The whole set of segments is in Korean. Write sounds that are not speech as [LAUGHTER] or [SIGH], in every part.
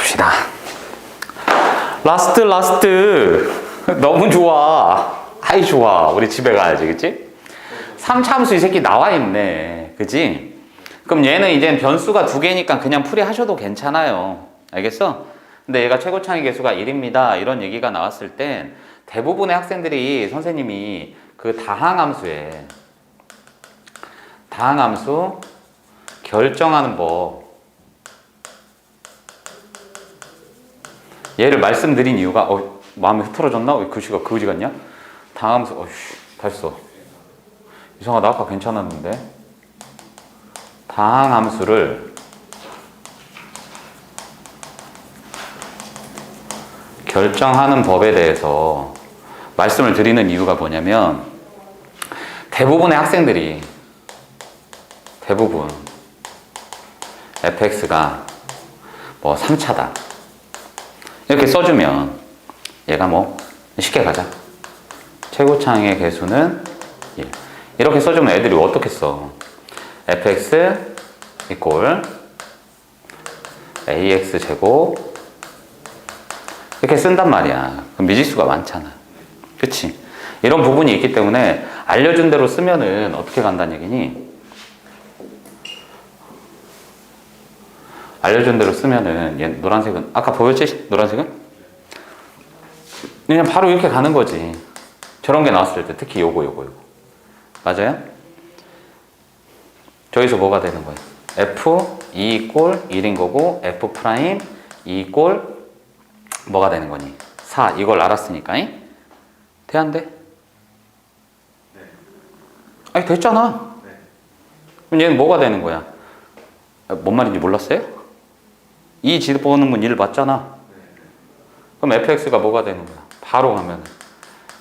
봅시다. 라스트 라스트 너무 좋아. 아이 좋아. 우리 집에 가야지, 그치? 3차함수 이 새끼 나와 있네, 그치? 그럼 얘는 이제 변수가 두 개니까 그냥 풀이하셔도 괜찮아요. 알겠어? 근데 얘가 최고 창의 개수가 1입니다. 이런 얘기가 나왔을 땐 대부분의 학생들이 선생님이 그 다항함수에 다항함수 결정하는 법 얘를 말씀드린 이유가 어, 마음이 흐트러졌나? 왜 글씨가 그지 같냐? 다항함수 어이씨 됐어 이상하다 아까 괜찮았는데 다항함수를 결정하는 법에 대해서 말씀을 드리는 이유가 뭐냐면 대부분의 학생들이 대부분 fx가 뭐 3차다 이렇게 써주면 얘가 뭐 쉽게 가자 최고창의 개수는 1 이렇게 써주면 애들이 어떻게 써 fx 이꼴 ax 제곱 이렇게 쓴단 말이야. 그럼 미지수가 많잖아. 그치? 이런 부분이 있기 때문에 알려준 대로 쓰면은 어떻게 간다는 얘기니? 알려준 대로 쓰면은 얘 노란색은 아까 보였지? 노란색은? 그냥 바로 이렇게 가는 거지. 저런 게 나왔을 때 특히 요거 요거 요거. 맞아요? 저기서 뭐가 되는 거예요? f 2꼴 1인 거고 f 프라임 2꼴 뭐가 되는 거니? 4 이걸 알았으니까 이? 돼안 돼? 아니 됐잖아 그럼 얘는 뭐가 되는 거야? 아, 뭔 말인지 몰랐어요? 이 집어넣으면 1 맞잖아 그럼 fx가 뭐가 되는 거야? 바로 가면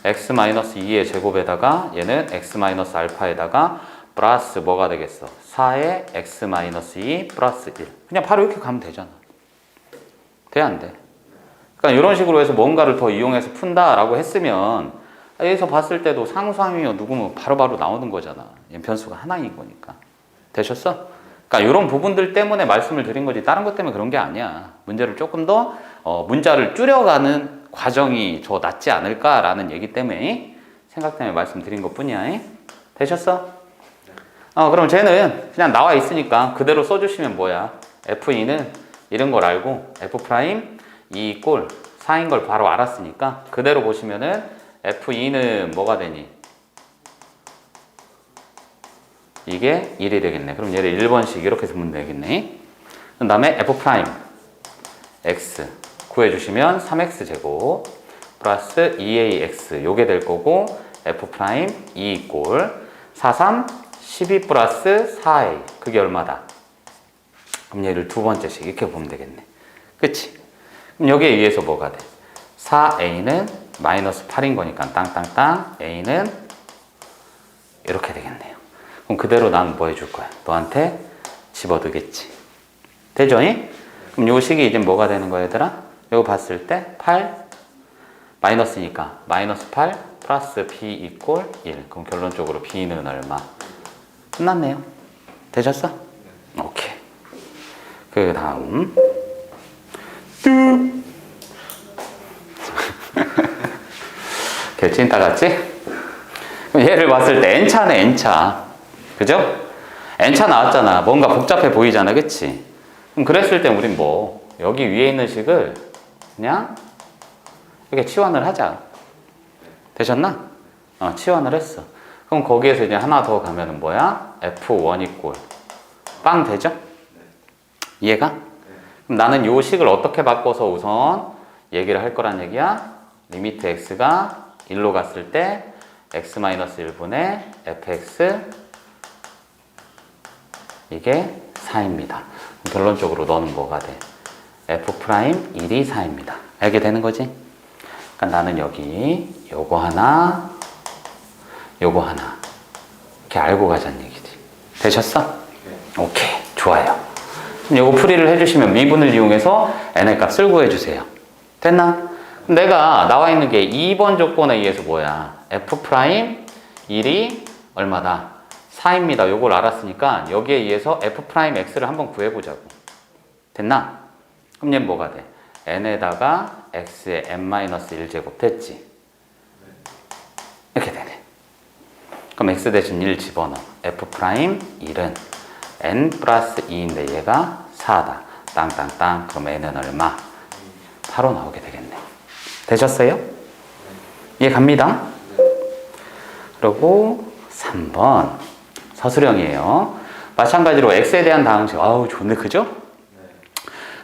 x-2의 제곱에다가 얘는 x-알파에다가 플러스 뭐가 되겠어? 4의 x-2 플러스 1 그냥 바로 이렇게 가면 되잖아 돼 안 돼? 그러니까 이런 식으로 해서 뭔가를 더 이용해서 푼다라고 했으면 여기서 봤을 때도 상수함이며 누구면 바로바로 나오는 거잖아. 얘 변수가 하나인 거니까. 되셨어? 그러니까 이런 부분들 때문에 말씀을 드린 거지 다른 것 때문에 그런 게 아니야. 문제를 조금 더 어, 문자를 줄여가는 과정이 더 낫지 않을까라는 얘기 때문에 생각 때문에 말씀드린 것 뿐이야. 되셨어? 어, 그럼 쟤는 그냥 나와 있으니까 그대로 써주시면 뭐야? F2는 이런 걸 알고 F 프라임 2 꼴 4인 걸 바로 알았으니까 그대로 보시면은 F2는 뭐가 되니? 이게 1이 되겠네. 그럼 얘를 1번씩 이렇게 쓰면 되겠네. 그 다음에 F 프라임 X 구해주시면 3X 제곱 플러스 2AX 요게 될 거고 F 프라임 2꼴 43, 12 플러스 4A 그게 얼마다? 그럼 얘를 두 번째씩 이렇게 보면 되겠네. 그치? 그럼 여기에 의해서 뭐가 돼? 4a는 마이너스 8인 거니까 땅땅땅 a는 이렇게 되겠네요. 그럼 그대로 난 뭐 해줄 거야? 너한테 집어두겠지. 되죠? 그럼 요 식이 이제 뭐가 되는 거야 얘들아? 이거 봤을 때 8, 마이너스니까 마이너스 8 플러스 b 이꼴 1. 그럼 결론적으로 b는 얼마? 끝났네요. 되셨어? 오케이. 그 다음 [LAUGHS] 개찐 따갔지? 그럼 얘를 봤을 때 n차네 n차 그죠? n차 나왔잖아 뭔가 복잡해 보이잖아 그치? 그럼 그랬을 때 우린 뭐 여기 위에 있는 식을 그냥 이렇게 치환을 하자 되셨나? 어 치환을 했어 그럼 거기에서 이제 하나 더 가면은 뭐야? f1 이꼴 빵 되죠? 이해가? 그럼 나는 요 식을 어떻게 바꿔서 우선 얘기를 할 거란 얘기야? 리미트 x가 1로 갔을 때 x-1분의 fx 이게 4입니다. 결론적으로 너는 뭐가 돼? f 프라임 1이 4입니다. 알게 되는 거지? 그러니까 나는 여기 요거 하나 요거 하나 이렇게 알고 가자는 얘기지. 되셨어? 오케이 좋아요. 그럼 요거 풀이를 해주시면 미분을 이용해서 n의 값을 구해주세요. 됐나? 내가 나와 있는 게 2번 조건에 의해서 뭐야? f 프라임 1이 얼마다? 4입니다. 요걸 알았으니까 여기에 의해서 f 프라임 x를 한번 구해보자고. 됐나? 그럼 얘는 뭐가 돼? n에다가 x의 n-1제곱 됐지? 이렇게 되네. 그럼 x 대신 1 집어넣어. f 프라임 1은 n 플러스 2인데 얘가 4다. 땅땅땅. 그럼 n은 얼마? 8로 나오게 되겠네. 되셨어요? 이해 갑니다. 그리고 3번 서술형이에요. 마찬가지로 x에 대한 다항식. 아우 좋네, 그죠?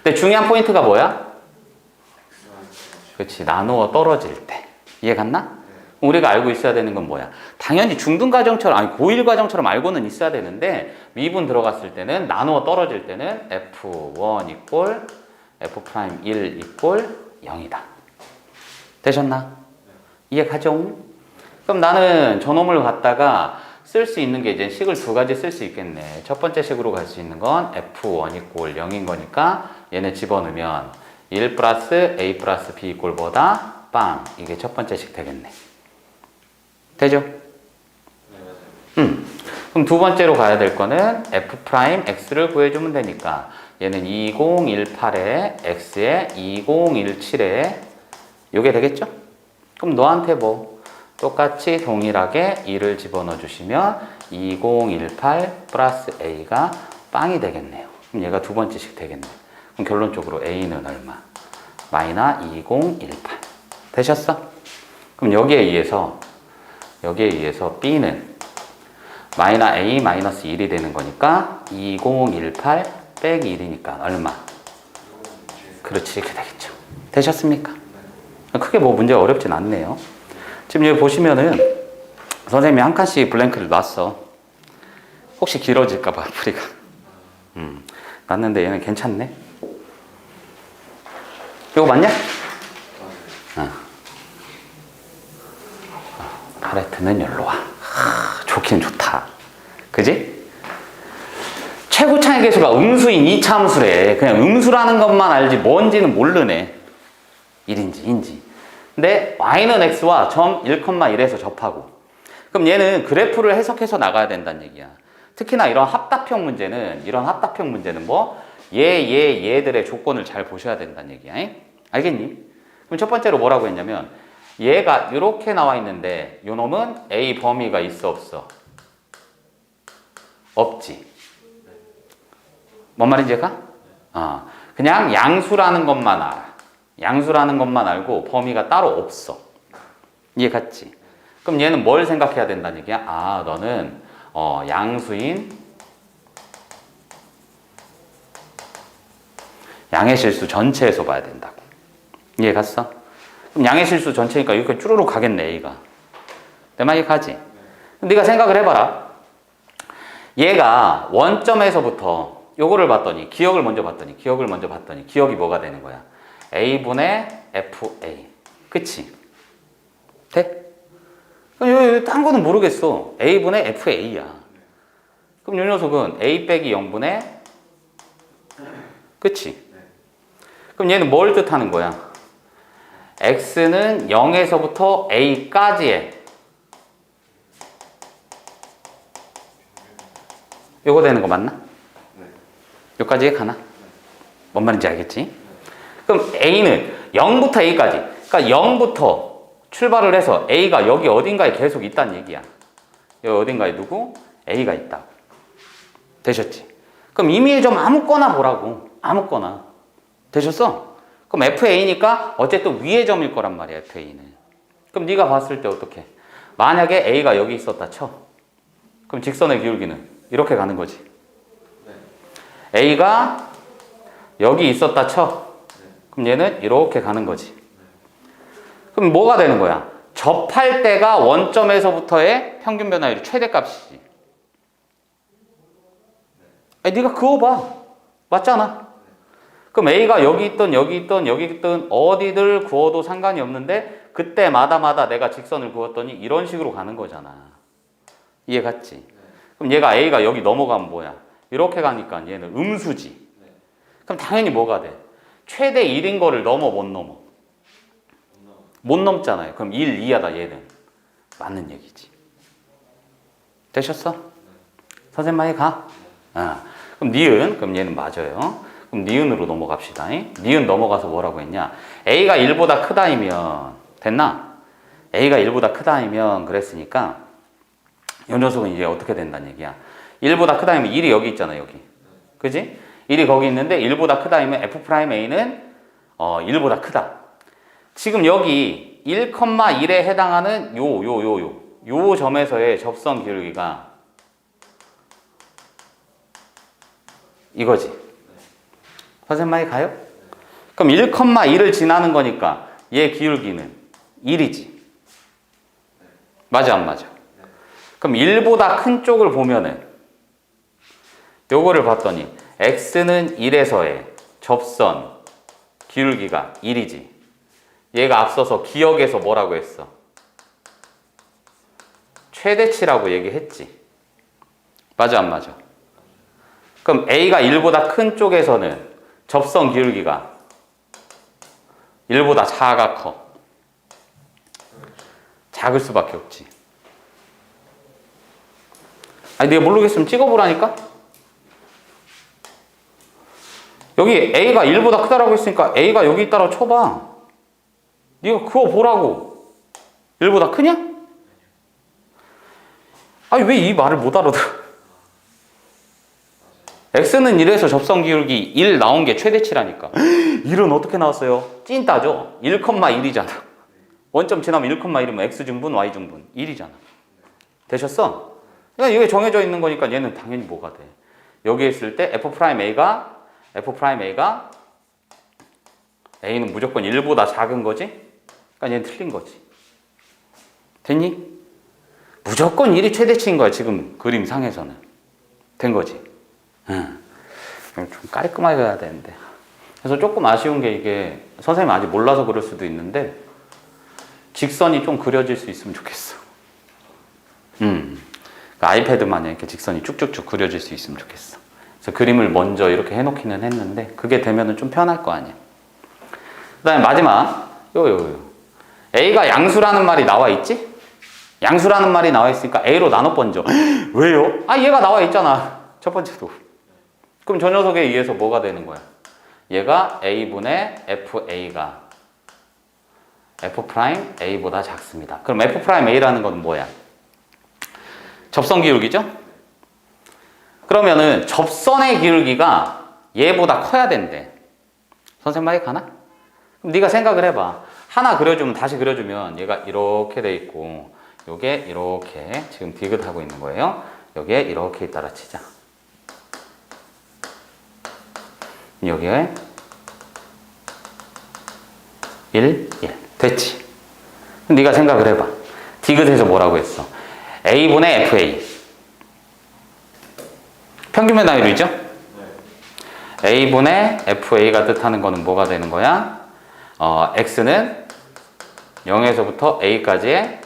근데 중요한 포인트가 뭐야? 그렇지 나누어 떨어질 때 이해 갔나? 우리가 알고 있어야 되는 건 뭐야? 당연히 중등 과정처럼 아니 고1 과정처럼 알고는 있어야 되는데 미분 들어갔을 때는 나누어 떨어질 때는 f1 이꼴 f 프라임 1 이꼴 0이다. 되셨나? 이해 가죠? 그럼 나는 저놈을 갖다가 쓸 수 있는 게 이제 식을 두 가지 쓸 수 있겠네. 첫 번째 식으로 갈 수 있는 건 f1 이꼴 0인 거니까 얘네 집어넣으면 1 플러스 a 플러스 b 이꼴보다 빵 이게 첫 번째 식 되겠네. 되죠? 음. 그럼 두 번째로 가야 될 거는 f 프라임 x를 구해주면 되니까 얘는 2018에 x에 2017에 요게 되겠죠? 그럼 너한테 뭐 똑같이 동일하게 2를 집어넣어 주시면 2018 플러스 a가 빵이 되겠네요. 그럼 얘가 두 번째씩 되겠네. 그럼 결론적으로 a는 얼마? 마이너 2018 되셨어? 그럼 여기에 의해서 여기에 의해서 b는 마이너 a 마이너스 1이 되는 거니까 2018 빼기 1이니까 얼마? 그렇지 이렇게 되겠죠. 되셨습니까? 크게 뭐 문제 어렵진 않네요. 지금 여기 보시면은 선생님이 한 칸씩 블랭크를 놨어. 혹시 길어질까봐 [LAUGHS] 풀이가. 음, 놨는데 얘는 괜찮네. 이거 맞냐? 어. 파레트는 열로 와. 하, 좋긴 좋다. 그지? 최고 차의 계수가 음수인 이차함수래. 그냥 음수라는 것만 알지 뭔지는 모르네. 1인지 인지. 근데 y는 x와 점 1,1에서 접하고. 그럼 얘는 그래프를 해석해서 나가야 된다는 얘기야. 특히나 이런 합답형 문제는 이런 합답형 문제는 뭐 얘, 얘, 얘들의 조건을 잘 보셔야 된다는 얘기야. 잉? 알겠니? 그럼 첫 번째로 뭐라고 했냐면 얘가 이렇게 나와 있는데 요 놈은 a 범위가 있어 없어? 없지. 뭔 말인지 알까? 어, 그냥 양수라는 것만 알아. 양수라는 것만 알고 범위가 따로 없어. 이해 갔지? 그럼 얘는 뭘 생각해야 된다는 얘기야? 아, 너는 어, 양수인 양의 실수 전체에서 봐야 된다고. 이해 갔어? 그럼 양의 실수 전체니까 이렇게 쭈루룩 가겠네, A가. 내 말이 가지? 네가 생각을 해봐라. 얘가 원점에서부터 요거를 봤더니 기억을 먼저 봤더니 기억을 먼저 봤더니 기억이 뭐가 되는 거야? A분의 FA. 그치? 돼? 그럼 딴 거는 모르겠어. A분의 FA야. 그럼 요 녀석은 A 빼기 0분의 그치? 그럼 얘는 뭘 뜻하는 거야? X는 0에서부터 A까지의 요거 되는 거 맞나? 여기까지 가나? 뭔 말인지 알겠지? 그럼 A는 0부터 A까지. 그러니까 0부터 출발을 해서 A가 여기 어딘가에 계속 있다는 얘기야. 여기 어딘가에 누구? A가 있다. 되셨지? 그럼 임의의 점 아무거나 보라고. 아무거나. 되셨어? 그럼 FA니까 어쨌든 위의 점일 거란 말이야, FA는. 그럼 네가 봤을 때 어떻게? 만약에 A가 여기 있었다 쳐. 그럼 직선의 기울기는 이렇게 가는 거지. A가 여기 있었다 쳐. 그럼 얘는 이렇게 가는 거지. 그럼 뭐가 되는 거야? 접할 때가 원점에서부터의 평균 변화율이 최대값이지. 아니, 네가 그어봐. 맞잖아. 그럼 A가 여기 있던 여기 있던 여기 있던 어디들 구워도 상관이 없는데 그때마다마다 내가 직선을 그었더니 이런 식으로 가는 거잖아. 이해 갔지? 그럼 얘가 A가 여기 넘어가면 뭐야? 이렇게 가니까 얘는 음수지. 그럼 당연히 뭐가 돼? 최대 1인 거를 넘어 못 넘어? 못 넘잖아요. 그럼 1 이하다 얘는. 맞는 얘기지. 되셨어? 선생님 많이 가? 아, 그럼 니은 그럼 얘는 맞아요. 그럼 니은으로 넘어갑시다. 잉? 니은 넘어가서 뭐라고 했냐? A가 1보다 크다이면 됐나? A가 1보다 크다이면 그랬으니까 이 녀석은 이제 어떻게 된다는 얘기야? 1보다 크다이면 1이 여기 있잖아 여기. 그지? 1이 거기 있는데 1보다 크다이면 F'A는 어, 1보다 크다. 지금 여기 1,1에 해당하는 요, 요, 요, 요, 요 점에서의 접선 기울기가 이거지. 선생님 말이 가요? 그럼 1,1을 지나는 거니까 얘 기울기는 1이지. 맞아, 안 맞아? 그럼 1보다 큰 쪽을 보면은 요거를 봤더니 x는 1에서의 접선 기울기가 1이지. 얘가 앞서서 기억에서 뭐라고 했어? 최대치라고 얘기했지. 맞아, 안 맞아? 그럼 A가 1보다 큰 쪽에서는 접선 기울기가 1보다 작아 커. 작을 수밖에 없지. 아니, 내가 모르겠으면 찍어보라니까? 여기 A가 1보다 크다라고 했으니까 A가 여기 있다고 쳐봐. 네가 그거 보라고. 1보다 크냐? 아니, 왜 이 말을 못 알아들어? x는 1에서 접선 기울기 1 나온 게 최대치라니까. [GASPS] 1은 어떻게 나왔어요? 찐따죠? 1,1이잖아. 원점 지나면 1,1이면 x증분, y증분 1이잖아. 되셨어? 그러니까 이게 정해져 있는 거니까 얘는 당연히 뭐가 돼? 여기 있을 때 f'a가 f'a가 a는 무조건 1보다 작은 거지? 그러니까 얘는 틀린 거지. 됐니? 무조건 1이 최대치인 거야, 지금 그림 상에서는. 된 거지. 응. 좀 깔끔하게 해야 되는데. 그래서 조금 아쉬운 게 이게 선생님 아직 몰라서 그럴 수도 있는데 직선이 좀 그려질 수 있으면 좋겠어. 음. 아이패드만 이렇게 직선이 쭉쭉쭉 그려질 수 있으면 좋겠어. 그래서 그림을 먼저 이렇게 해놓기는 했는데 그게 되면은 좀 편할 거 아니야. 그다음에 마지막 요 요 요. A가 양수라는 말이 나와 있지? 양수라는 말이 나와 있으니까 A로 나눠 번져. [GASPS] 왜요? 아 얘가 나와 있잖아. 첫 번째도. 그럼 저 녀석에 의해서 뭐가 되는 거야? 얘가 A분의 FA가 F'A보다 작습니다. 그럼 F'A라는 건 뭐야? 접선 기울기죠? 그러면은 접선의 기울기가 얘보다 커야 된대. 선생님 말이 가나? 그럼 네가 생각을 해봐. 하나 그려주면 다시 그려주면 얘가 이렇게 돼 있고 요게 이렇게 지금 디귿하고 있는 거예요. 여기에 이렇게 있다라 치자. 여기에 1, 1. 됐지? 네가 생각을 해봐. 디귿에서 뭐라고 했어? A분의 FA. 평균의 나이로이죠? A분의 FA가 뜻하는 거는 뭐가 되는 거야? 어, X는 0에서부터 A까지의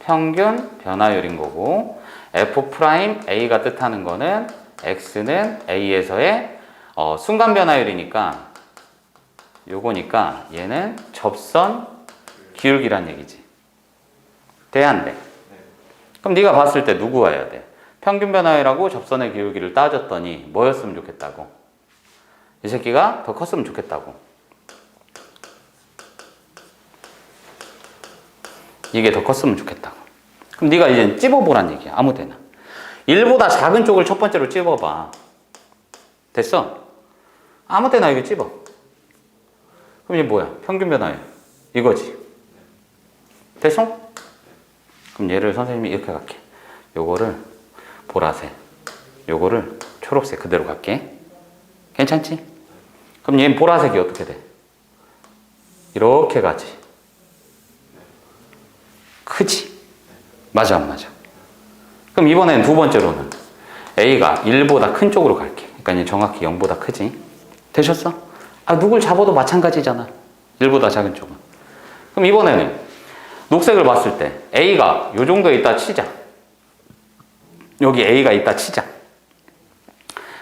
평균 변화율인 거고 F'A가 뜻하는 거는 X는 A에서의 어, 순간 변화율이니까 요거니까 얘는 접선 기울기란 얘기지. 돼, 안 돼? 그럼 네가 봤을 때 누구 와야 돼? 평균 변화율하고 접선의 기울기를 따졌더니 뭐였으면 좋겠다고? 이 새끼가 더 컸으면 좋겠다고. 이게 더 컸으면 좋겠다고. 그럼 네가 이제 찝어보란 얘기야. 아무 데나. 1보다 작은 쪽을 첫 번째로 찝어봐. 됐어? 아무 때나 이거 찝어. 그럼 이게 뭐야? 평균 변화율. 이거지. 됐어? 그럼 얘를 선생님이 이렇게 갈게. 요거를 보라색. 요거를 초록색 그대로 갈게. 괜찮지? 그럼 얘는 보라색이 어떻게 돼? 이렇게 가지. 크지? 맞아, 안 맞아? 그럼 이번엔 두 번째로는 A가 1보다 큰 쪽으로 갈게. 그러니까 이제 정확히 0보다 크지? 되셨어? 아, 누굴 잡아도 마찬가지잖아. 1보다 작은 쪽은. 그럼 이번에는 녹색을 봤을 때 A가 요 정도에 있다 치자. 여기 A가 있다 치자.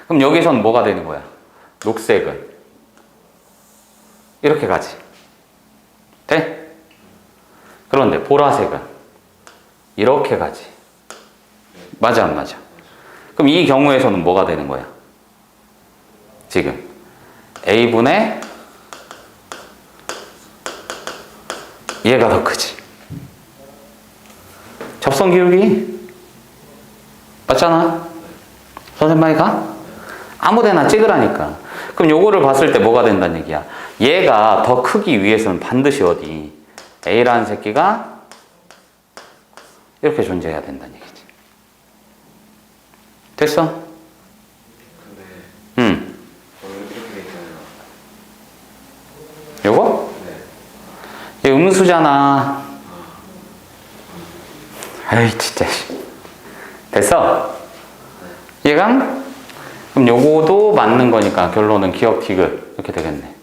그럼 여기서는 뭐가 되는 거야? 녹색은 이렇게 가지. 돼? 그런데 보라색은 이렇게 가지. 맞아, 안 맞아? 그럼 이 경우에서는 뭐가 되는 거야? 지금 a분의 얘가 더 크지. 접선 기울기 맞잖아. 선생님 말이 가? 아무데나 찍으라니까. 그럼 요거를 봤을 때 뭐가 된다는 얘기야? 얘가 더 크기 위해서는 반드시 어디 a라는 새끼가 이렇게 존재해야 된다는 얘기지. 됐어? 돼 있잖아요. 요거? 네. 얘 음수잖아. 아이 진짜. 씨. 됐어? 얘가? 그럼 요거도 맞는 거니까 결론은 기억 디귿 이렇게 되겠네.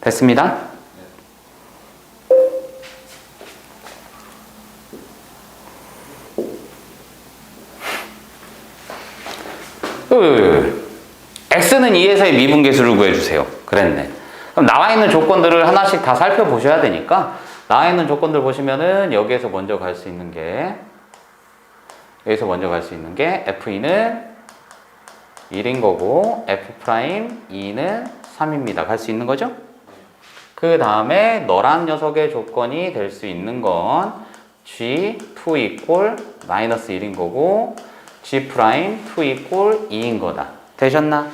됐습니다? 으, x는 2에서의 미분계수를 구해주세요. 그랬네. 그럼 나와 있는 조건들을 하나씩 다 살펴보셔야 되니까 나와 있는 조건들 보시면은 여기에서 먼저 갈 수 있는 게 여기서 먼저 갈 수 있는 게 f2는 1인 거고 f'2는 3입니다. 갈 수 있는 거죠? 그 다음에 너란 녀석의 조건이 될 수 있는 건 g2 equal 마이너스 1인 거고 g 프라임 2 equal 2인 거다. 되셨나?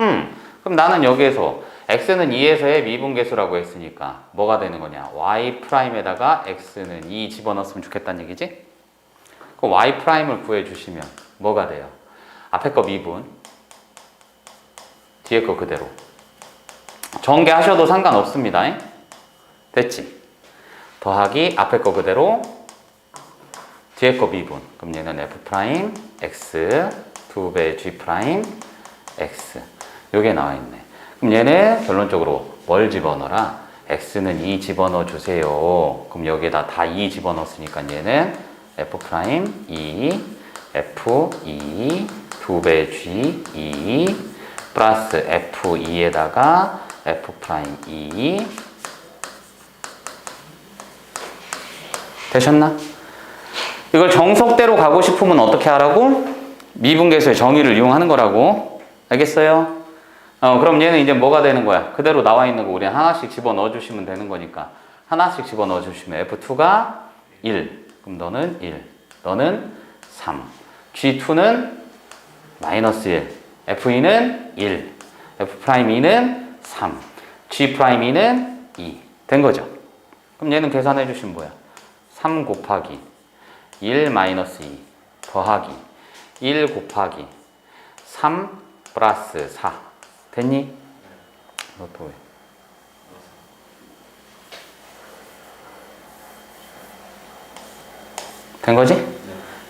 음, 그럼 나는 여기에서 x는 2에서의 미분계수라고 했으니까 뭐가 되는 거냐? y 프라임에다가 x는 2 집어넣었으면 좋겠다는 얘기지? 그 y 프라임을 구해주시면 뭐가 돼요? 앞에 거 미분, 뒤에 거 그대로. 전개하셔도 상관없습니다. 잉? 됐지? 더하기 앞에 거 그대로, 뒤에 거 미분. 그럼 얘는 f 프라임 x 2배 g 프라임 x. 요게 나와 있네. 그럼 얘는 결론적으로 뭘 집어넣어라? x는 2 집어넣어 주세요. 그럼 여기에다 다 2 집어넣었으니까 얘는 f 프라임 2 f 2 2배 g 2 플러스 f 2에다가 f 프라임 2 되셨나? 이걸 정석대로 가고 싶으면 어떻게 하라고? 미분계수의 정의를 이용하는 거라고. 알겠어요? 어, 그럼 얘는 이제 뭐가 되는 거야? 그대로 나와 있는 거 우리 하나씩 집어 넣어 주시면 되는 거니까. 하나씩 집어 넣어 주시면 F2가 1. 그럼 너는 1. 너는 3. G2는 마이너스 1. F2는 1. F'2는 3. G'2는 2. 된 거죠? 그럼 얘는 계산해 주시면 뭐야? 3 곱하기 1 마이너스 2 더하기 1 곱하기 3 플러스 4 됐니? 너또 왜? 된 거지?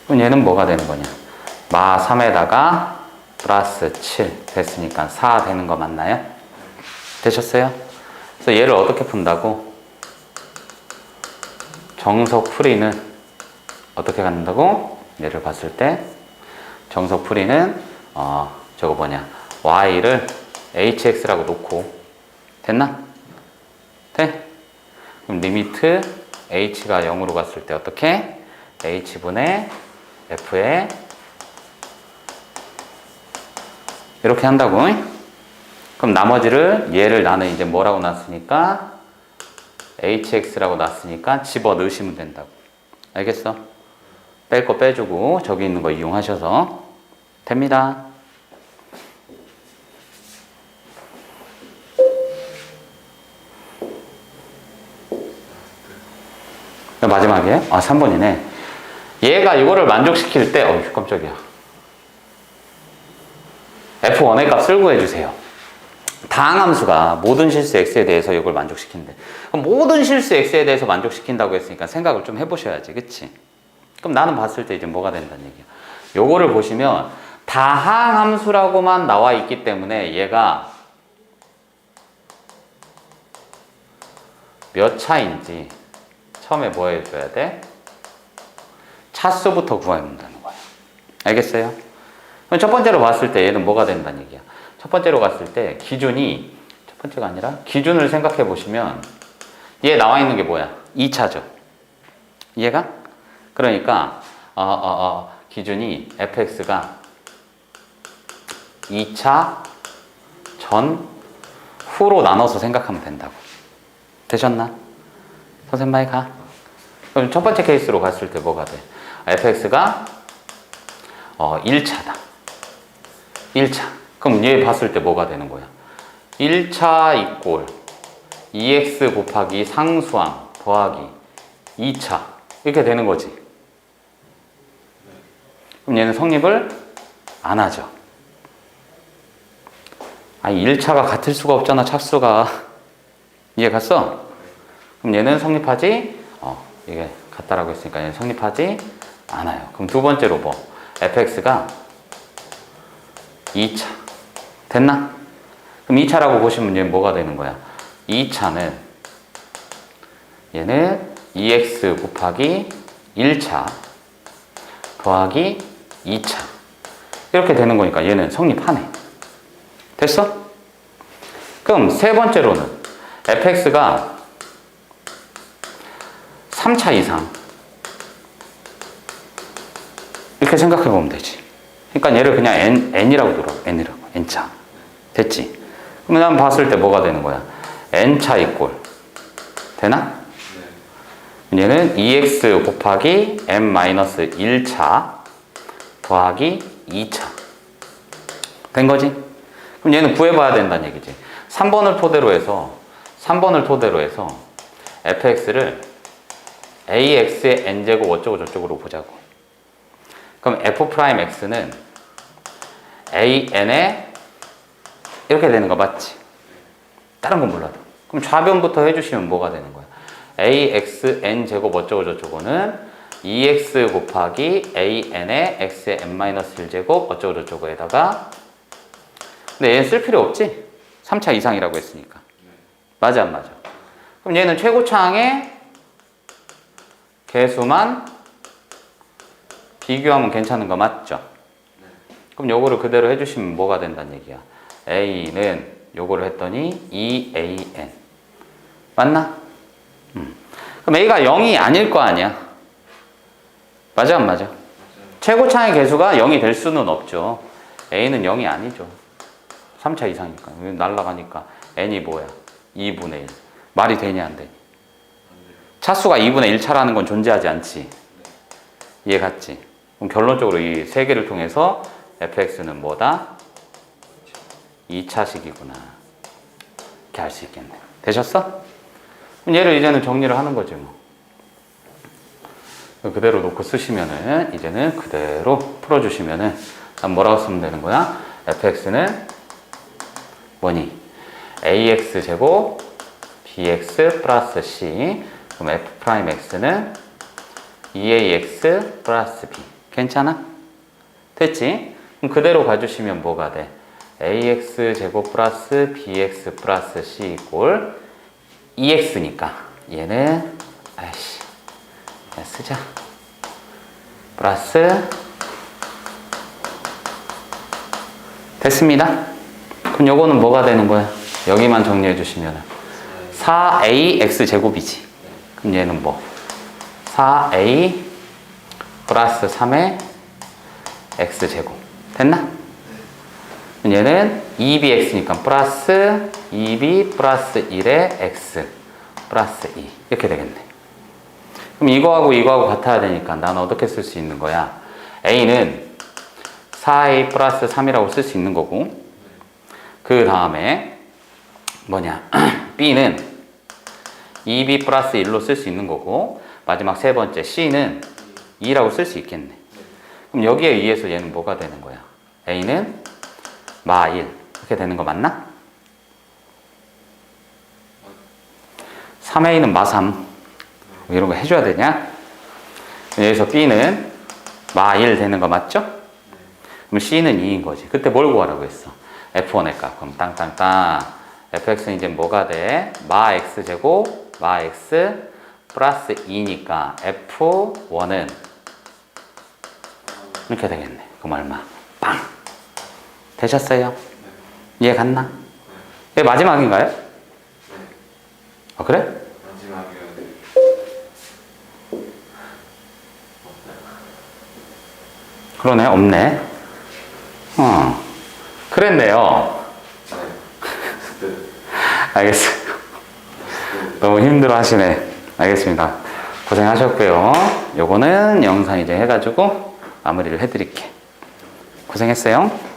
그럼 얘는 뭐가 되는 거냐? 마 3에다가 플러스 7 됐으니까 4 되는 거 맞나요? 되셨어요? 그래서 얘를 어떻게 푼다고? 정석 풀이는 어떻게 갖는다고? 얘를 봤을 때 정석 풀이는 어 저거 뭐냐 y를 hx라고 놓고 됐나? 돼? 그럼 리미트 h가 0으로 갔을 때 어떻게? H분의 f에 이렇게 한다고 그럼 나머지를 얘를 나는 이제 뭐라고 놨으니까 hx라고 놨으니까 집어 넣으시면 된다고 알겠어? 뺄 거 빼주고 저기 있는 거 이용하셔서 됩니다. 마지막에 아 3번이네. 얘가 이거를 만족시킬 때 어휴 깜짝이야. f1의 값을 구해주세요. 다항함수가 모든 실수 x에 대해서 이걸 만족시킨대. 그럼 모든 실수 x에 대해서 만족시킨다고 했으니까 생각을 좀 해보셔야지, 그치? 그럼 나는 봤을 때 이제 뭐가 된다는 얘기야. 요거를 보시면 다항함수라고만 나와 있기 때문에 얘가 몇 차인지 처음에 뭐 해줘야 돼? 차수부터 구해본다는 거야. 알겠어요? 그럼 첫 번째로 봤을 때 얘는 뭐가 된다는 얘기야. 첫 번째로 갔을 때 기준이 첫 번째가 아니라 기준을 생각해 보시면 얘 나와 있는 게 뭐야? 2차죠. 얘가? 그러니까 어, 어, 어, 기준이 fx가 2차 전 후로 나눠서 생각하면 된다고. 되셨나? 선생님 많이 가. 그럼 첫 번째 케이스로 갔을 때 뭐가 돼? Fx가 어, 1차다. 1차. 그럼 얘 봤을 때 뭐가 되는 거야? 1차 이꼴 2x 곱하기 상수항 더하기 2차 이렇게 되는 거지. 그럼 얘는 성립을 안 하죠. 아니 1차가 같을 수가 없잖아 차수가 [LAUGHS] 이해 갔어? 그럼 얘는 성립하지 어 이게 같다라고 했으니까 얘는 성립하지 않아요. 그럼 두 번째로 뭐 fx가 2차 됐나? 그럼 2차라고 보시면 얘는 뭐가 되는 거야? 2차는 얘는 2x 곱하기 1차 더하기 2차 이렇게 되는 거니까 얘는 성립하네. 됐어? 그럼 세 번째로는 fx가 3차 이상 이렇게 생각해 보면 되지. 그러니까 얘를 그냥 n, n이라고 들어. n이라고. n차. 됐지? 그럼 난 봤을 때 뭐가 되는 거야? n차 이꼴. 되나? 얘는 2x 곱하기 n-1차 더하기 2차. 된 거지? 그럼 얘는 구해봐야 된다는 얘기지. 3번을 토대로 해서, 3번을 토대로 해서 fx를 ax의 n제곱 어쩌고 저쩌고로 보자고. 그럼 f'x는 an에 이렇게 되는 거 맞지? 다른 건 몰라도. 그럼 좌변부터 해주시면 뭐가 되는 거야? ax n 제곱 어쩌고 저쩌고는 2x 곱하기 an의 x의 n-1 제곱 어쩌고 저쩌고에다가 근데 얘는 쓸 필요 없지? 3차 이상이라고 했으니까. 맞아 안 맞아? 그럼 얘는 최고차항의 개수만 비교하면 괜찮은 거 맞죠? 그럼 요거를 그대로 해주시면 뭐가 된다는 얘기야? a는 요거를 했더니 2an 맞나? 음. 그럼 a가 0이 아닐 거 아니야? 맞아 안 맞아? 최고 차의 개수가 0이 될 수는 없죠. a는 0이 아니죠. 3차 이상이니까. 날라가니까 n이 뭐야? 2분의 1. 말이 되냐 안 되냐? 차수가 2분의 1차라는 건 존재하지 않지. 이해 갔지? 그럼 결론적으로 이 세 개를 통해서 fx는 뭐다? 2차식이구나. 이렇게 알 수 있겠네. 되셨어? 그럼 얘를 이제는 정리를 하는 거지 뭐. 그대로 놓고 쓰시면은 이제는 그대로 풀어주시면은 난 뭐라고 쓰면 되는 거야? fx는 뭐니? ax 제곱 bx 플러스 c 그럼 f 프라임 x는 2ax 플러스 b 괜찮아? 됐지? 그럼 그대로 가주시면 뭐가 돼? ax 제곱 플러스 bx 플러스 c 이꼴 2x니까 얘는 아이씨 그냥 쓰자 플러스 됐습니다 그럼 요거는 뭐가 되는 거야? 여기만 정리해 주시면 4ax 제곱이지 그럼 얘는 뭐 4a 플러스 3의 x 제곱 됐나? 얘는 2bx니까 플러스 2b 플러스 1의 x 플러스 2 이렇게 되겠네 그럼 이거하고 이거하고 같아야 되니까 나는 어떻게 쓸 수 있는 거야? a는 4a 플러스 3이라고 쓸 수 있는 거고 그 다음에 뭐냐 [CLEARS THROAT] b는 2b 플러스 1로 쓸 수 있는 거고 마지막 세 번째 c는 2라고 쓸 수 있겠네 그럼 여기에 의해서 얘는 뭐가 되는 거야? a는 마 1. 이렇게 되는 거 맞나? 3a는 마 3. 이런 거 해줘야 되냐? 여기서 b는 마1 되는 거 맞죠? 그럼 c는 2인 거지. 그때 뭘 구하라고 했어? f1의 값. 그럼 땅땅땅. fx는 이제 뭐가 돼? 마 x 제곱 마 x 플러스 2니까 f1은 이렇게 되겠네. 그 말만. 빵! 되셨어요? 이해 갔나? 이게 마지막인가요? 아, 그래? 그러네, 없네. 어. 그랬네요. 알겠어요. 너무 힘들어 하시네. 알겠습니다. 고생하셨고요. 요거는 영상 이제 해가지고 마무리를 해드릴게. 고생했어요.